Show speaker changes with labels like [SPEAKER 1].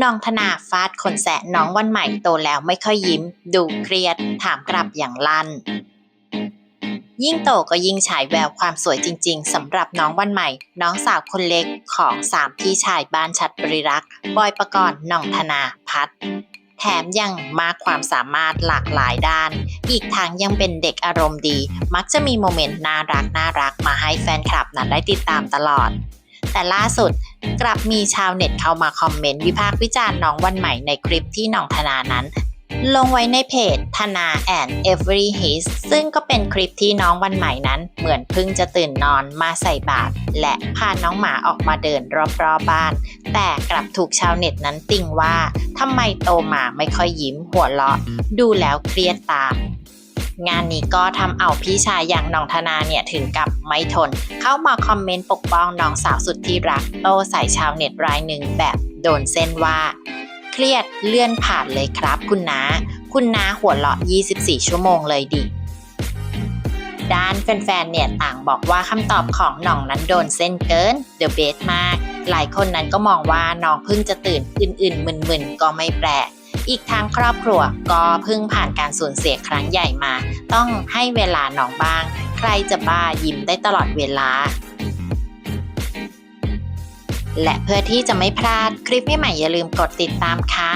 [SPEAKER 1] น้องธนาฟาดคนแสะน้องวันใหม่โตแล้วไม่ค่อยยิ้ม ดูเครียด ถามกลับอย่างลั่น ยิ่งโตก็ยิ่งฉายแววความสวยจริง ๆสำหรับน้องวันใหม่ น้องสาวคนเล็กของสามพี่ชายบ้านชัดบริรักษ์บอยประกรณ์น้องธนาพัฒแถมยังมากความสามารถหลากหลายด้าน อีกทั้งยังเป็นเด็กอารมณ์ดี มักจะมีโมเมนต์น่ารักน่ารักมาให้แฟนคลับนั้นได้ติดตามตลอด แต่ล่าสุด กลับมีชาวเน็ตเข้ามาคอมเมนต์วิพากษ์วิจารณ์น้องวันใหม่ในคลิปที่น้องธนานั้น ลงไว้ในเพจธนาแอน every his ซึ่งก็เป็นคลิปที่น้องวันใหม่นั้น เหมือนเพิ่งจะตื่นนอนมาใส่บาตรและพาน้องหมาออกมาเดินรอบๆบบ้าน แต่กลับถูกชาวเน็ตนั้นติ่งว่าทำไมโตหมาไม่ค่อยยิ้มหัวเราะ ดูแล้วเครียดตาม งานนี้ก็ทำเอาพี่ชายอย่างน้องธนาเนี่ยถึงกับไม่ทน เข้ามาคอมเมนต์ปกป้องน้องสาวสุดที่รัก โตใส่ชาวเน็ตรายหนึ่งแบบโดนเส้นว่า เครียดเลื่อนผ่านเลยครับคุณนา คุณนาหัวเราะ 24 ชั่วโมงเลยดิด้านแฟนๆ เนี่ยต่างบอกว่าคำตอบของน่องนั้นโดนเส้นเกินเดอะเบสมาก หลายคนนั้นก็มองว่าน้องเพิ่งจะตื่นอื่นๆมึนๆ ก็ไม่แปลก อีกทางครอบครัวก็เพิ่งผ่าน สูญเสียครั้งใหญ่มา ต้องให้เวลาน้องบ้าง ใครจะบ้ายิ้มได้ตลอดเวลา และเพื่อที่จะไม่พลาดคลิปใหม่ๆอย่าลืมกดติดตามค่ะ